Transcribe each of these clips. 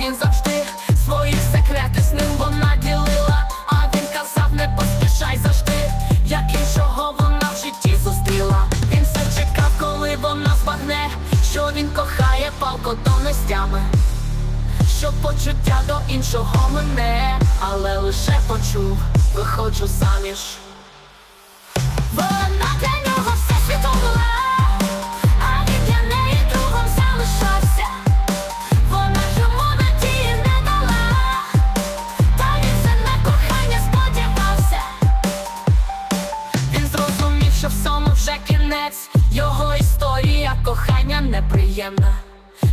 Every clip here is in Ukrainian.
він завжди свої секрети з ним вона ділила, а він казав, не поспішай завжди, як іншого вона в житті зустріла. Він все чекав, коли вона збагне, що він кохає палкотонностями, що почуття до іншого мене, але лише почув, виходжу заміж. неприємна.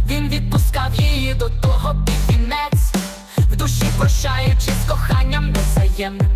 Він відпускав її до того під кінець, в душі прощаючись з коханням незаємним.